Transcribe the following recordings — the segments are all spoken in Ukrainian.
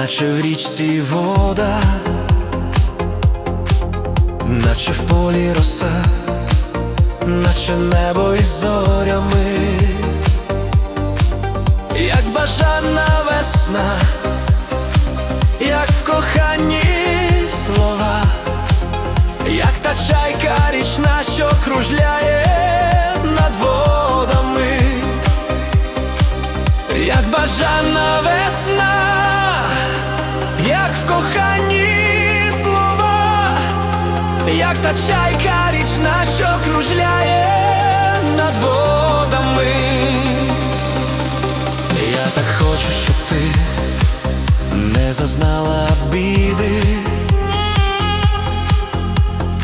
наче в річці вода, наче в полі роса, наче небо із зорями, як бажана весна, як в коханні слова, як та чайка річна, що кружляє над водами. Як бажана весна, як в коханні слова, як та чайка річна, що кружляє над водами. Я так хочу, щоб ти не зазнала біди,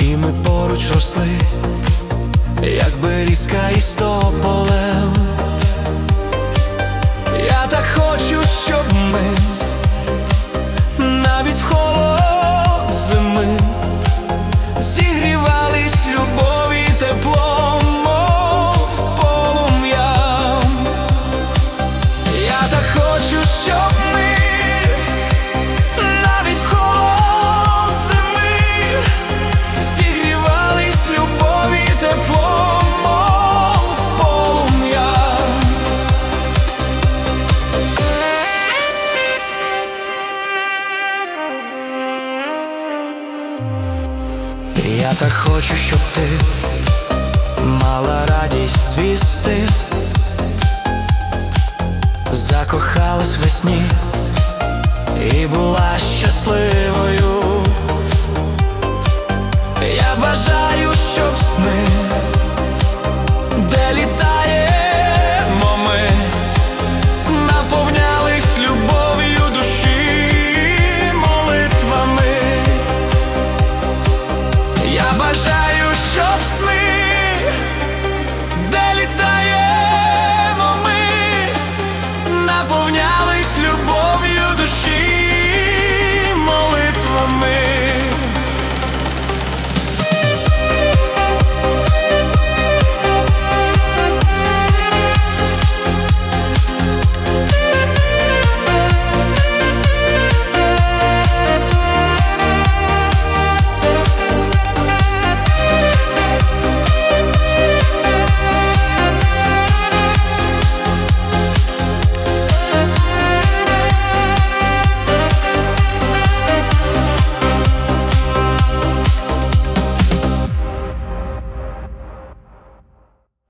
і ми поруч росли, як берізка із тополем. Я так хочу, щоб ти мала радість звісти, закохалась весні і була щасливою. Я бажаю, щоб сни